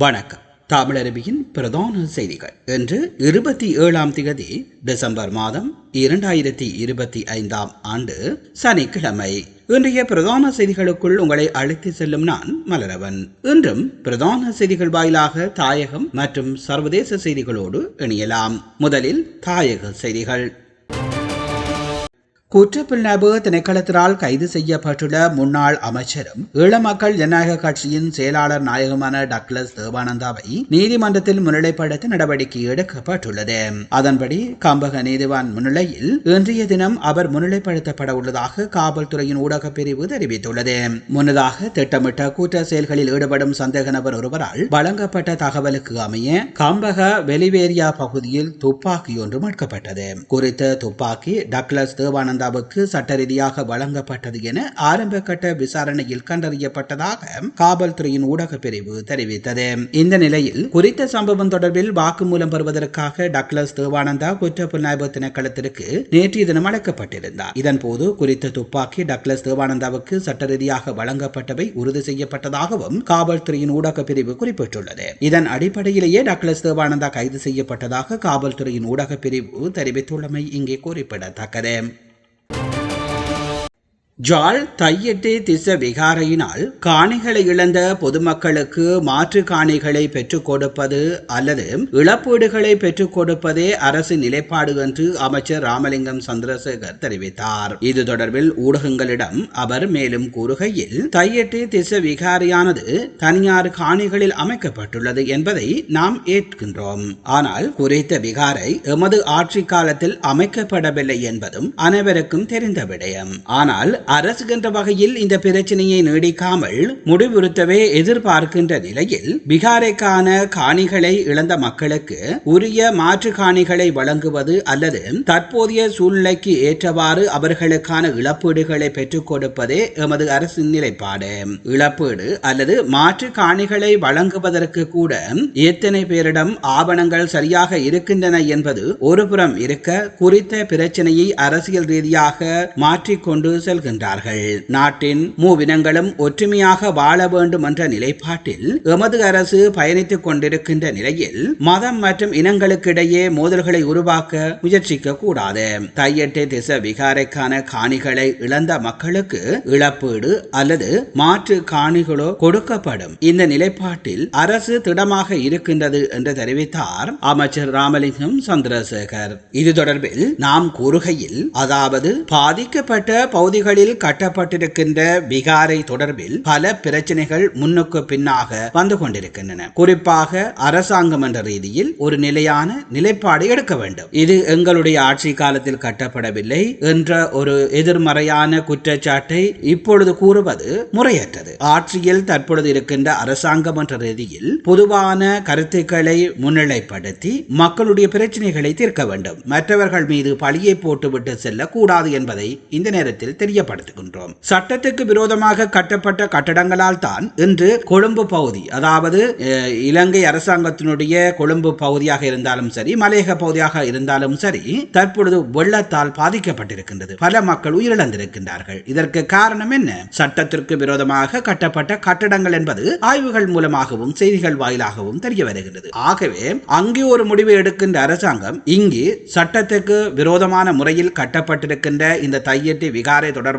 வணக்கம். தமிழருவியின் பிரதான செய்திகள். இன்று இருபத்தி ஏழாம் தேதி டிசம்பர் மாதம் இரண்டாயிரத்தி இருபத்தி ஐந்தாம் ஆண்டு சனிக்கிழமை. இன்றைய பிரதான செய்திகளுக்குள் உங்களை அழைத்து செல்லும் நான் மலரவன். இன்றும் பிரதான செய்திகள் வாயிலாக தாயகம் மற்றும் சர்வதேச செய்திகளோடு இணையலாம். முதலில் தாயக செய்திகள். குற்றப்புலனாய்வு திணைக்களத்தினால் கைது செய்யப்பட்டுள்ள முன்னாள் அமைச்சரும் ஈழமக்கள் ஜனநாயக கட்சியின் செயலாளர் நாயகமான டக்ளஸ் தேவானந்தாவை நீதிமன்றத்தில் முன்னிலைப்படுத்த நடவடிக்கை எடுக்கப்பட்டுள்ளது. அதன்படி கம்பக நீதிவான் முன்னிலையில் இன்றைய தினம் அவர் முன்னிலைப்படுத்தப்பட உள்ளதாக காவல்துறையின் ஊடக பிரிவு தெரிவித்துள்ளது. முன்னதாக திட்டமிட்ட கூட்ட செயல்களில் ஈடுபடும் சந்தேக நபர் ஒருவரால் வழங்கப்பட்ட தகவலுக்கு அமைய கம்பக வெலிவேரியா பகுதியில் துப்பாக்கி ஒன்று மீட்கப்பட்டது குறித்த துப்பாக்கி டக்ளஸ் தேவானந்தாவுக்கு சந்தாவுக்கு சட்டரீதியாக வழங்கப்பட்டது என ஆரம்ப கட்ட விசாரணையில் கண்டறியப்பட்டதாக காவல்துறையின் ஊடக பிரிவு தெரிவித்தது. இந்த நிலையில் குறித்த சம்பவம் தொடர்பில் வாக்குமூலம் பெறுவதற்காக டக்ளஸ் தேவானந்தா குற்றப்புலனாய்வு திணைக்களத்திற்கு நேற்றைய தினம் அழைக்கப்பட்டிருந்தார். இதன்போது குறித்த துப்பாக்கி டக்ளஸ் தேவானந்தாவுக்கு சட்டரீதியாக வழங்கப்பட்டவை உறுதி செய்யப்பட்டதாகவும் காவல்துறையின் ஊடக பிரிவு குறிப்பிட்டுள்ளது. இதன் அடிப்படையிலேயே டக்ளஸ் தேவானந்தா கைது செய்யப்பட்டதாக காவல்துறையின் ஊடக பிரிவு தெரிவித்துள்ளமை இங்கே குறிப்பிடத்தக்கது. ஜாழ் தையட்டு திச விகாரையினால் காணிகளை இழந்த பொதுமக்களுக்கு மாற்று காணிகளை பெற்றுக் கொடுப்பது அல்லது இழப்பீடுகளை பெற்றுக் கொடுப்பதே அரசு நிலைப்பாடு என்று அமைச்சர் ராமலிங்கம் சந்திரசேகர் தெரிவித்தார். இது தொடர்பில் ஊடகங்களிடம் அவர் மேலும் கூறுகையில் தையட்டு திச விகாரியானது தனியார் காணிகளில் அமைக்கப்பட்டுள்ளது என்பதை நாம் ஏற்கின்றோம். ஆனால் குறித்த விகாரை எமது ஆட்சி காலத்தில் அமைக்கப்படவில்லை என்பதும் அனைவருக்கும் தெரிந்த விடயம். ஆனால் அரசுகின்ற வகையில் இந்த பிரச்சனையை நீடிக்காமல் முடிவுறுத்தவே எதிர்பார்க்கின்ற நிலையில் பீகாரைக்கான காணிகளை இழந்த மக்களுக்கு உரிய மாற்று காணிகளை வழங்குவது அல்லது தற்போதைய சூழ்நிலைக்கு ஏற்றவாறு அவர்களுக்கான இழப்பீடுகளை பெற்றுக் கொடுப்பதே எமது அரசின் நிலைப்பாடு. இழப்பீடு அல்லது மாற்று காணிகளை வழங்குவதற்கு கூட எத்தனை பேரிடம் ஆவணங்கள் சரியாக இருக்கின்றன என்பது ஒருபுறம் இருக்க குறித்த பிரச்சனையை அரசியல் ரீதியாக மாற்றிக்கொண்டு செல்கின்றன. வருகின்றார்கள் நாட்டின் மூவினங்களும் ஒற்றுமையாக வாழ வேண்டும் என்ற நிலைப்பாட்டில் எமது அரசு பயணித்துக் கொண்டிருக்கின்ற நிலையில் மதம் மற்றும் இனங்களுக்கிடையே மோதல்களை உருவாக்க முயற்சிக்க கூடாது. தையட்டை திச விகாரைக்கான காணிகளை இழந்த மக்களுக்கு இழப்பீடு அல்லது மாற்று காணிகளோ கொடுக்கப்படும். இந்த நிலைப்பாட்டில் அரசு திடமாக இருக்கின்றது என்று தெரிவித்தார் அமைச்சர் ராமலிங்கம் சந்திரசேகர். இது தொடர்பில் நாம் கூறுகையில் அதாவது பாதிக்கப்பட்ட பகுதிகளில் கட்டப்பட்டிருக்கின்ற விகாரை தொடர்பில் பல பிரச்சனைகள் முன்னுக்கு பின்னாக வந்து கொண்டிருக்கின்றன. குறிப்பாக அரசாங்கம் என்ற ரீதியில் ஒரு நிலையான நிலைப்பாடு எடுக்க வேண்டும். இது எங்களுடைய ஆட்சி காலத்தில் கட்டப்படவில்லை என்ற ஒரு எதிர்மறையான குற்றச்சாட்டை இப்பொழுது கூறுவது முறையற்றது. ஆட்சியில் தற்பொழுது இருக்கின்ற அரசாங்கம் என்ற ரீதியில் பொதுவான கருத்துக்களை முன்னிலைப்படுத்தி மக்களுடைய பிரச்சனைகளை தீர்க்க வேண்டும். மற்றவர்கள் மீது பழியை போட்டுவிட்டு செல்லக்கூடாது என்பதை இந்த நேரத்தில் தெரியப்படுத்துகின்றோம் சட்டத்துக்கு விரோதமாக கட்டப்பட்ட கட்டடங்களால் தான் இன்று கொழும்பு பகுதி அதாவது இலங்கை அரசாங்கத்தினுடைய கொழும்பு பகுதியாக இருந்தாலும் சரி மலையக பகுதியாக இருந்தாலும் சரி தற்பொழுது வெள்ளத்தால் பாதிக்கப்பட்டிருக்கின்றது. பல மக்கள் உயிரிழந்திருக்கின்றார்கள். இதற்கு காரணம் என்ன? சட்டத்திற்கு விரோதமாக கட்டப்பட்ட கட்டடங்கள் என்பது ஆய்வுகள் மூலமாகவும் செய்திகள் வாயிலாகவும் தெரிய வருகின்றது. ஆகவே அங்கே ஒரு முடிவு எடுக்கின்ற அரசாங்கம் இங்கு சட்டத்துக்கு விரோதமான முறையில் கட்டப்பட்டிருக்கின்ற இந்த தையெட்டி விகாரை தொடர்பாக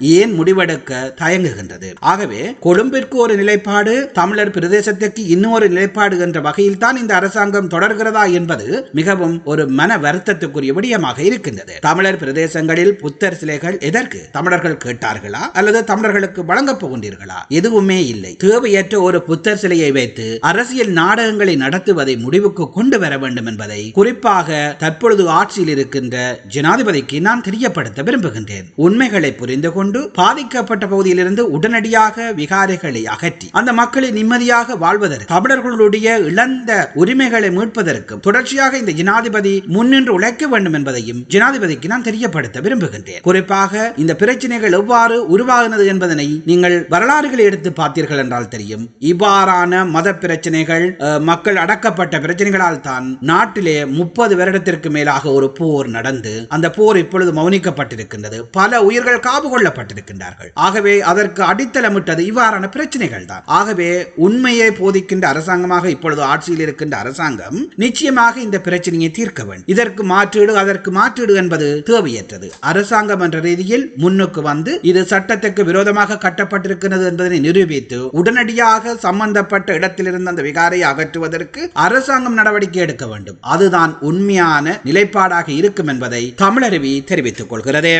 ஏன் முடிவெடுக்க தயங்குகின்றது? ஆகவே கொழும்பிற்கு ஒரு நிலைப்பாடு தமிழர் பிரதேசத்திற்கு இன்னொரு நிலைப்பாடு என்ற வகையில் தான் இந்த அரசாங்கம் தொடர்கிறதா என்பது மிகவும் ஒரு மன வருத்தத்துக்குரிய விடயமாக இருக்கின்றது. தமிழர் பிரதேசங்களில் புத்தர் சிலைகள் எதற்கு தமிழர்கள் கேட்டார்களா? அல்லது தமிழர்களுக்கு வழங்கப் போகின்றீர்களா? எதுவுமே இல்லை. தேவையற்ற ஒரு புத்தர் சிலையை வைத்து அரசியல் நாடகங்களை நடத்துவதை முடிவுக்கு கொண்டு வர வேண்டும் என்பதை குறிப்பாக தற்பொழுது ஆட்சியில் இருக்கின்ற ஜனாதிபதிக்கு நான் தெரியப்படுத்த விரும்புகின்றேன். உண்மைகளை புரிந்து கொண்டு பாதிக்கப்பட்ட பகுதியிலிருந்து உடனடியாக விகாரைகளை அகற்றி அந்த மக்களை நிம்மதியாக வாழ்வதற்கு தமிழர்களுடைய இழந்த உரிமைகளை மீட்பதற்கும் தொடர்ச்சியாக இந்த ஜனாதிபதி முன்னின்று உழைக்க வேண்டும் என்பதையும் ஜனாதிபதிக்கு நான் தெரியப்படுத்த விரும்புகின்றேன். குறிப்பாக இந்த பிரச்சனைகள் எவ்வாறு உருவாகினது என்பதனை நீங்கள் வரலாறுகளை எடுத்து பார்த்தீர்கள் என்றால் தெரியும். இவ்வாறான மத பிரச்சனைகள் மக்கள் அடக்கப்பட்ட பிரச்சனைகளால் தான் நாட்டிலே முப்பது வருடத்திற்கு மேலாக ஒரு போர் நடந்து அந்த போர் இப்பொழுது மௌனிக்கப்பட்டிருக்கின்றது. பல உயிர்கள் காவு கொள்ளப்பட்டிருக்கின்றார்கள். ஆகவே அதற்கு அடித்தளமிட்டது இவ்வாறான பிரச்சனைகள் தான் ஆகவே உண்மையை போதிக்கின்ற அரசாங்கமாக இப்பொழுது ஆட்சியில் இருக்கின்ற அரசாங்கம் நிச்சயமாக இந்த பிரச்சனையை தீர்க்க வேண்டும். இதற்கு மாற்றீடு அதற்கு மாற்றீடு என்பது தேவையற்றது. அரசாங்கம் என்ற ரீதியில் முன்னுக்கு வந்து இது சட்டத்துக்கு விரோதமாக கட்டப்பட்டிருக்கிறது என்பதனை நிரூபித்து உடனடியாக சம்பந்தப்பட்ட இடத்திலிருந்து அந்த விகாரை அகற்றுவதற்கு அரசாங்கம் நடவடிக்கை எடுக்க வேண்டும். அதுதான் உண்மையான நிலைப்பாடாக இருக்கும் என்பதை தமிழருவி தெரிவித்துக் கொள்கிறது.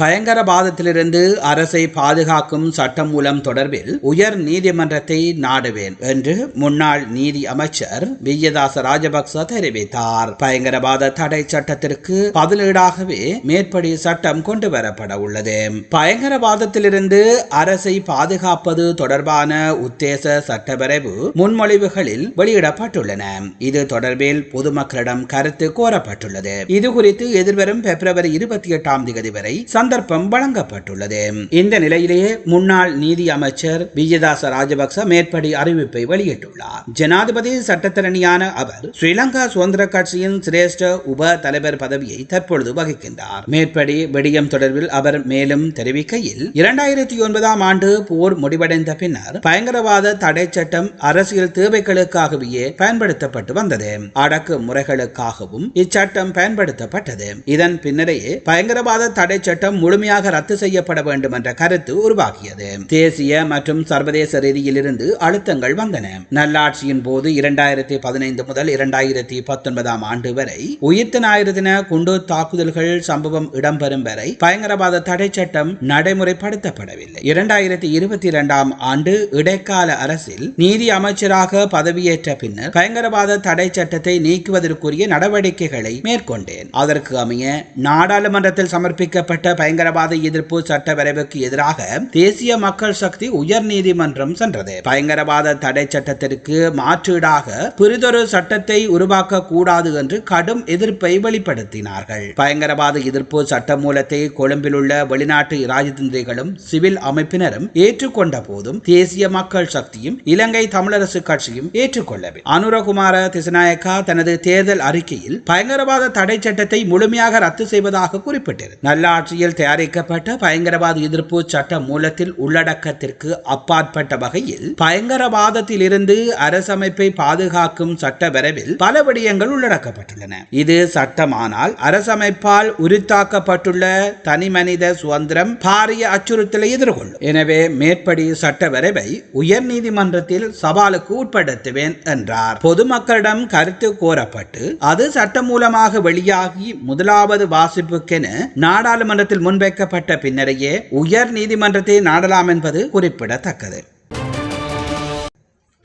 பயங்கரவாதத்திலிருந்து அரசை பாதுகாக்கும் சட்டம் மூலம் தொடர்பில் உயர் நீதிமன்றத்தை நாடுவேன் என்று முன்னாள் நீதி அமைச்சர் விஜயதாச ராஜபக்ச தெரிவித்தார். பயங்கரவாத தடை சட்டத்திற்கு பதிலீடாகவே மேற்படி சட்டம் கொண்டு வரப்பட உள்ளது. பயங்கரவாதத்திலிருந்து அரசை பாதுகாப்பது தொடர்பான உத்தேச சட்டவரைவு முன்மொழிவுகளில் வெளியிடப்பட்டுள்ளன. இது தொடர்பில் பொதுமக்களிடம் கருத்து கோரப்பட்டுள்ளது. இது குறித்து எதிர்வரும் பிப்ரவரி இருபத்தி எட்டாம் தேதி வரை சந்தர்ப்பம் வழங்கப்பட்டுள்ளது. இந்த நிலையிலேயே முன்னாள் நீதி அமைச்சர் விஜயதாச ராஜபக்ச மேற்படி அறிவிப்பை வெளியிட்டுள்ளார். ஜனாதிபதி சட்டத்திறனியான அவர் ஸ்ரீலங்கா சுதந்திர கட்சியின் சிரேஷ்ட உப தலைவர் பதவியை தற்பொழுது வகிக்கின்றார். மேற்படி வெடியம் தொடர்பில் அவர் மேலும் தெரிவிக்கையில் இரண்டாயிரத்தி ஒன்பதாம் ஆண்டு போர் முடிவடைந்த பின்னர் பயங்கரவாத தடை சட்டம் அரசியல் தேவைகளுக்காகவே பயன்படுத்தப்பட்டு வந்தது. அடக்கு முறைகளுக்காகவும் இச்சட்டம் பயன்படுத்தப்பட்டது. இதன் பின்னரே பயங்கரவாத தடை சட்டம் முழுமையாக ரத்து செய்யப்பட வேண்டும் என்ற கருத்து உருவாகியது. தேசிய மற்றும் சர்வதேச ரீதியிலிருந்து அழுத்தங்கள் வந்தன. நல்லாட்சியின் போது இரண்டாயிரத்தி பதினைந்து முதல் இரண்டாயிரத்தி பத்தொன்பதாம் ஆண்டு வரை உயிர்த்த ஞாயிறு தின குண்டு தாக்குதல்கள் சம்பவம் இடம்பெறும் வரை பயங்கரவாத தடை சட்டம் நடைமுறைப்படுத்தப்படவில்லை. இரண்டாயிரத்தி இருபத்தி இரண்டாம் ஆண்டு இடைக்கால அரசில் நீதி அமைச்சராக பதவியேற்ற பின்னர் பயங்கரவாத தடை சட்டத்தை நீக்குவதற்குரிய நடவடிக்கைகளை மேற்கொண்டேன். அதற்கு அமைய நாடாளுமன்றத்தில் சமர்ப்பிக்கப்பட்ட பயங்கரவாத எதிர்ப்பு சட்ட எதிராக தேசிய மக்கள் சக்தி உயர் நீதிமன்றம் சென்றது. பயங்கரவாத தடை சட்டத்திற்கு மாற்றீடாக பிறிதொரு சட்டத்தை உருவாக்க கூடாது என்று கடும் எதிர்ப்பை வெளிப்படுத்தினார்கள். பயங்கரவாத எதிர்ப்பு சட்ட மூலத்தை கொழும்பில் உள்ள வெளிநாட்டு ராஜதந்திரிகளும் சிவில் அமைப்பினரும் ஏற்றுக்கொண்ட போதும் தேசிய மக்கள் சக்தியும் இலங்கை தமிழரசு கட்சியும் ஏற்றுக்கொள்ளவில்லை. அனுரகுமார திசநாயக்கா தனது தேர்தல் அறிக்கையில் பயங்கரவாத தடை சட்டத்தை முழுமையாக ரத்து செய்வதாக குறிப்பிட்டது நல்லாட்சியில் தயாரிக்கப்பட்ட பயங்கரவாத எதிர்ப்பு சட்ட மூலத்தில் உள்ளடக்கத்திற்கு அப்பாற்பட்ட வகையில் பயங்கரவாதத்தில் இருந்து அரசமைப்பை பாதுகாக்கும் சட்ட வரைவில் பல விடயங்கள் உள்ளடக்கப்பட்டுள்ளன. இது சட்டமானால் அரசமைப்பால் உரித்தாக்கப்பட்டுள்ள தனிமனித சுதந்திரம் பாரிய அச்சுறுத்தலை எதிர்கொள்ளும். எனவே மேற்படி சட்ட வரைவை உயர் நீதிமன்றத்தில் சவாலுக்கு உட்படுத்துவேன் என்றார். பொதுமக்களிடம் கருத்து கோரப்பட்டு அது சட்டமூலமாக வெளியாகி முதலாவது வாசிப்புக்கென நாடாளுமன்றத்தில் முன்வைக்கப்பட்ட பின்னரையே உயர் நீதிமன்றத்தை நாடலாம் என்பது குறிப்பிடத்தக்கது.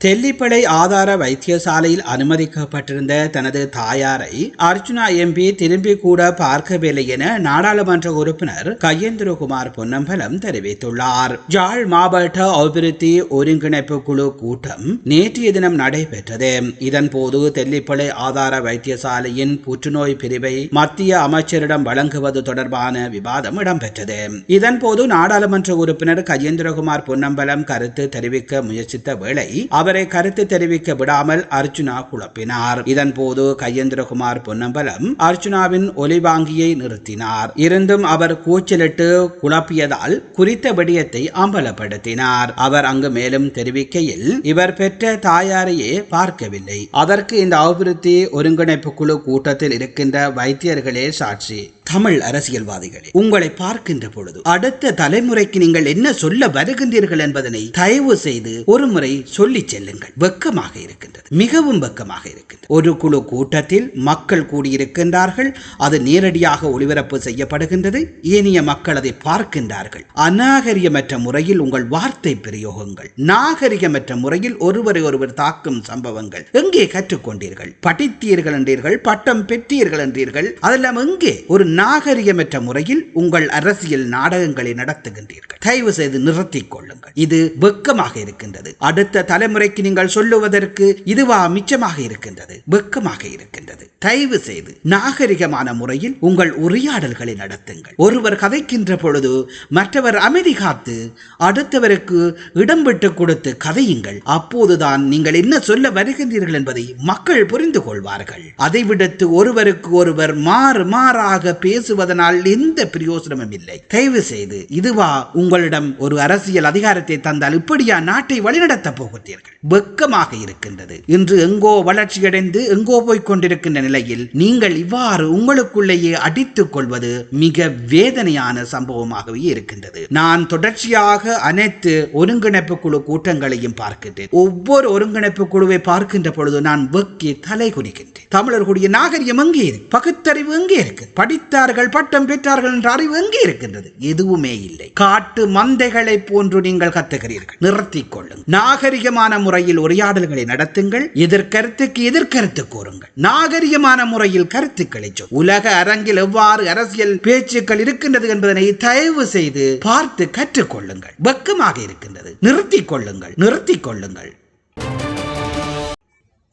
தெல்லிப்படை ஆதார வைத்தியசாலையில் அனுமதிக்கப்பட்டிருந்த தனது தாயாரை அர்ஜுனா எம்பி திரும்பி கூட பார்க்கவில்லை என நாடாளுமன்ற உறுப்பினர் கையேந்திரகுமார் பொன்னம்பலம் தெரிவித்துள்ளார். ஜாழ் மாவட்ட அபிவிருத்தி ஒருங்கிணைப்பு குழு கூட்டம் நேற்றைய தினம் நடைபெற்றது. இதன்போது தெல்லிப்பளை ஆதார வைத்தியசாலையின் புற்றுநோய் பிரிவை மத்திய அமைச்சரிடம் வழங்குவது தொடர்பான விவாதம் இடம்பெற்றது. இதன்போது நாடாளுமன்ற உறுப்பினர் கஜேந்திரகுமார் பொன்னம்பலம் கருத்து தெரிவிக்க முயற்சித்த வேளை அவர் அவரை கருத்து தெரிவிக்க விடாமல் அர்ஜுனா குழப்பினார். இதன் போது கையேந்திரகுமார் பொன்னம்பலம் அர்ஜுனாவின் ஒலிவாங்கியை நிறுத்தினார். இருந்தும் அவர் கூச்சலிட்டு குழப்பியதால் குறித்த விடயத்தை அம்பலப்படுத்தினார். அவர் அங்கு மேலும் தெரிவிக்கையில் இவர் பெற்ற தாயாரையே பார்க்கவில்லை. அதற்கு இந்த அபிவிருத்தி ஒருங்கிணைப்பு குழு கூட்டத்தில் இருக்கின்ற வைத்தியர்களே சாட்சி. தமிழ் அரசியல்வாதிகளே உங்களை பார்க்கின்ற பொழுது அடுத்த தலைமுறைக்கு நீங்கள் என்ன சொல்ல வருகின்றீர்கள் என்பதனை தயவு செய்து ஒரு முறை சொல்லி செல்லுங்கள். வெக்கமாக இருக்கின்றது. மிகவும் வெக்கமாக இருக்கின்றது. ஒரு குழு கூட்டத்தில் மக்கள் கூடியிருக்கின்றார்கள். அது நேரடியாக ஒளிபரப்பு செய்யப்படுகின்றது. ஏனைய மக்கள் அதை பார்க்கின்றார்கள். அநாகரியமற்ற முறையில் உங்கள் வார்த்தை பிரயோகங்கள் நாகரிகமற்ற முறையில் ஒருவரை ஒருவர் தாக்கும் சம்பவங்கள் எங்கே கற்றுக்கொண்டீர்கள்? படித்தீர்கள் என்றீர்கள்? பட்டம் பெற்றீர்கள் என்றீர்கள்? அதெல்லாம் எங்கே? ஒரு நாகரிகமற்ற முறையில் உங்கள் அரசியல் நாடகங்களை நடத்துகின்றீர்கள். தயவு செய்து நிறுத்திக் கொள்ளுங்கள். இது வெக்கமாக இருக்கின்றது. அடுத்த தலைமுறைக்கு நீங்கள் சொல்லுவதற்கு இதுவா மிச்சமாக இருக்கின்றது. வெக்கமாக இருக்கின்றது. தயவு செய்து நாகரிகமான முறையில் உங்கள் உரையாடல்களை நடத்துங்கள். ஒருவர் கதைக்கின்ற பொழுது மற்றவர் அமைதி காத்து அடுத்தவருக்கு இடம் விட்டு கொடுத்து கதையுங்கள். அப்போதுதான் நீங்கள் என்ன சொல்ல வருகின்றீர்கள் என்பதை மக்கள் புரிந்து கொள்வார்கள். அதை விடுத்து ஒருவருக்கு ஒருவர் மாறு மாறாக பேசுவதனால் எந்த பிரயோசனமும் இல்லை. தயவு செய்து இதுவா உங்களிடம் ஒரு அரசியல் அதிகாரத்தை தந்தால் இப்படியா நாட்டை வழிநடத்தப் போகிறீர்கள்? வெக்கமாக இருக்கின்றது. இன்று எங்கோ வளர்ச்சியடைந்து எங்கோ போய்க் கொண்டிருக்கின்ற நிலையில் நீங்கள் இவ்வாறு உங்களுக்குள்ளேயே அடித்துக் கொள்வது மிக வேதனையான சம்பவமாகவே இருக்கின்றது. நான் தொடர்ச்சியாக அனைத்து ஒருங்கிணைப்பு குழு கூட்டங்களையும் பார்க்கின்றேன். ஒவ்வொரு ஒருங்கிணைப்பு குழுவை பார்க்கின்ற பொழுது நான் வெக்கி தலை குனிக்கின்றேன் தமிழர்களுடைய நாகரிகம் எங்கே இருக்கு? பகுத்தறிவு எங்கே இருக்கு? படித்தார்கள் பட்டம் பெற்றார்கள் என்ற அறிவு எங்கே இருக்கின்றது? எதுவுமே இல்லை. காட்டு மந்தைகளை போன்று நீங்கள் கத்துகிறீர்கள். நிறுத்திக் கொள்ளுங்கள். நாகரிகமான முறையில் உரையாடல்களை நடத்துங்கள். எதிர்கருத்துக்கு எதிர்கருத்து கூறுங்கள். நாகரிகமான முறையில் கருத்துக்களை சொல். உலக அரங்கில் எவ்வாறு அரசியல் பேச்சுக்கள் இருக்கின்றது என்பதனை தயவு செய்து பார்த்து கற்றுக்கொள்ளுங்கள் வெக்கமாக இருக்கின்றது. நிறுத்திக் கொள்ளுங்கள். நிறுத்திக் கொள்ளுங்கள்.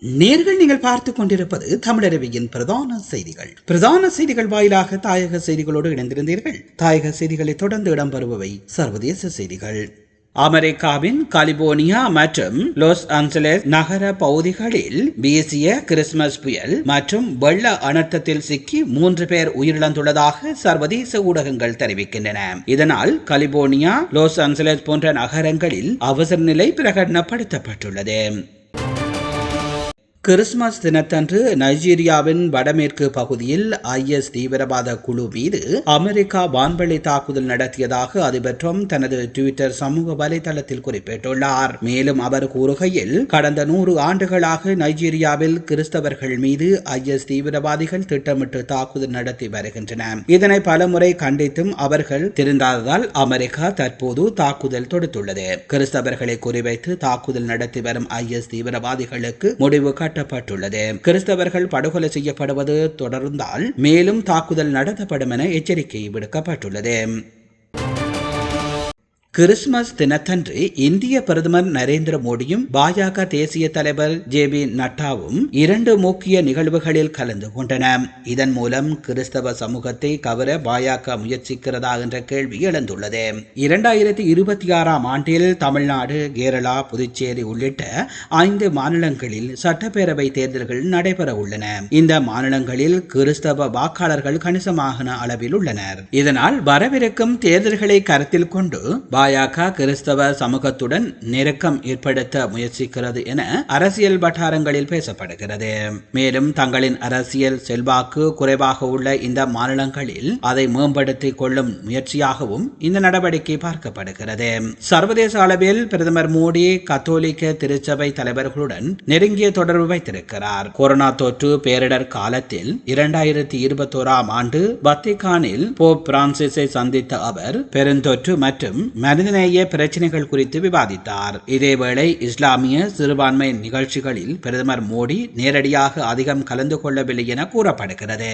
நேர்கள் நீங்கள் பார்த்து கொண்டிருப்பது தமிழரவியின் பிரதான செய்திகள். பிரதான செய்திகள் வாயிலாக தாயக செய்திகளோடு இணைந்திருந்தீர்கள். தாயக செய்திகளை தொடர்ந்து இடம்பெறுபவை சர்வதேச செய்திகள். அமெரிக்காவின் கலிபோர்னியா மற்றும் லாஸ் ஆஞ்சலஸ் நகர பகுதிகளில் வீசிய கிறிஸ்துமஸ் புயல் மற்றும் வெள்ள அனர்த்தத்தில் சிக்கி மூன்று பேர் உயிரிழந்துள்ளதாக சர்வதேச ஊடகங்கள் தெரிவிக்கின்றன. இதனால் கலிபோர்னியா லாஸ் ஆஞ்சலஸ் போன்ற நகரங்களில் அவசர நிலை பிரகடனப்படுத்தப்பட்டுள்ளது. கிறிஸ்துமஸ் தினத்தன்று நைஜீரியாவின் வடமேற்கு பகுதியில் ஐஎஸ் தீவிரவாத குழு மீது அமெரிக்கா வான்வழி தாக்குதல் நடத்தியதாக அதிபர் ட்ரம்ப் தனது டுவிட்டர் சமூக வலைதளத்தில் குறிப்பிட்டுள்ளார். மேலும் அவர் கூறுகையில் கடந்த நூறு ஆண்டுகளாக நைஜீரியாவில் கிறிஸ்தவர்கள் மீது ஐஎஸ் தீவிரவாதிகள் திட்டமிட்டு தாக்குதல் நடத்தி வருகின்றன. இதனை பலமுறை கண்டித்தும் அவர்கள் திருந்தாததால் அமெரிக்கா தற்போது தாக்குதல் தொடுத்துள்ளது. கிறிஸ்தவர்களை குறிவைத்து தாக்குதல் நடத்தி வரும் ஐஎஸ் தீவிரவாதிகளுக்கு முடிவு காட்டப்பட்டுள்ளது. கிறிஸ்தவர்கள் படுகொலை செய்யப்படுவது தொடர்ந்தால் மேலும் தாக்குதல் நடத்தப்படும் என எச்சரிக்கை விடுக்கப்பட்டுள்ளது. கிறிஸ்துமஸ் தினத்தன்று இந்திய பிரதமர் நரேந்திர மோடியும் பாஜக தேசிய தலைவர் ஜே பி நட்டாவும் இரண்டு முக்கிய நிகழ்வுகளில் கலந்து கொண்டன இதன் மூலம் கிறிஸ்தவ சமூகத்தை கவர பாஜக முயற்சிக்கிறதா என்ற கேள்வி எழுந்துள்ளது. இரண்டாயிரத்தி இருபத்தி ஆறாம் ஆண்டில் தமிழ்நாடு கேரளா புதுச்சேரி உள்ளிட்ட ஐந்து மாநிலங்களில் சட்டப்பேரவை தேர்தல்கள் நடைபெற உள்ளன. இந்த மாநிலங்களில் கிறிஸ்தவ வாக்காளர்கள் கணிசமான அளவில் உள்ளனர். இதனால் வரவிருக்கும் தேர்தல்களை கருத்தில் கொண்டு பாஜக கிறிஸ்தவ சமூகத்துடன் நெருக்கம் ஏற்படுத்த முயற்சிக்கிறது என அரசியல் வட்டாரங்களில் பேசப்படுகிறது. மேலும் தங்களின் அரசியல் செல்வாக்கு குறைவாக உள்ள இந்த மாநிலங்களில் அதை மேம்படுத்திக் கொள்ளும் முயற்சியாகவும் இந்த நடவடிக்கை பார்க்கப்படுகிறது. சர்வதேச அளவில் பிரதமர் மோடி கத்தோலிக்க திருச்சபை தலைவர்களுடன் நெருங்கிய தொடர்பு வைத்திருக்கிறார். கொரோனா தொற்று பேரிடர் காலத்தில் இரண்டாயிரத்தி இருபத்தோராம் ஆண்டு வத்திகானில் போப் பிரான்சிஸை சந்தித்த அவர் பெருந்தொற்று மற்றும் மனிதநேய பிரச்சினைகள் குறித்து விவாதித்தார். இதேவேளை இஸ்லாமிய சிறுபான்மை நிகழ்ச்சிகளில் பிரதமர் மோடி நேரடியாக அதிகம் கலந்து கொள்ளவில்லை என கூறப்படுகிறது.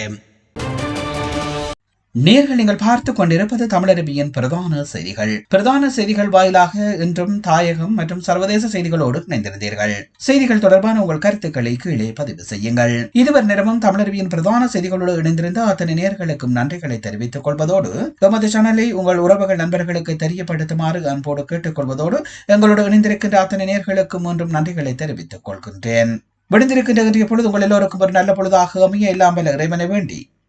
நேர்கள் நீங்கள் பார்த்து கொண்டிருப்பது தமிழரபியின் பிரதான செய்திகள். பிரதான செய்திகள் வாயிலாக இன்றும் தாயகம் மற்றும் சர்வதேச செய்திகளோடு இணைந்திருந்தீர்கள். செய்திகள் தொடர்பான உங்கள் கருத்துக்களை கீழே பதிவு செய்யுங்கள். இதுவர் நேரமும் தமிழரபியின் பிரதான செய்திகளோடு இணைந்திருந்த அத்தனை நேர்களுக்கும் நன்றிகளை தெரிவித்துக் கொள்வதோடு எமது சேனலை உங்கள் உறவுகள் நண்பர்களுக்கு தெரியப்படுத்துமாறு அன்போடு கேட்டுக்கொள்வதோடு எங்களோடு இணைந்திருக்கின்ற அத்தனை நேர்களுக்கும் ஒன்றும் நன்றிகளை தெரிவித்துக் கொள்கின்றேன். விடுந்திருக்கின்ற பொழுது உங்கள் எல்லோருக்கும் ஒரு நல்ல பொழுதாக அமைய இல்லாமல் இறைவனை வேண்டி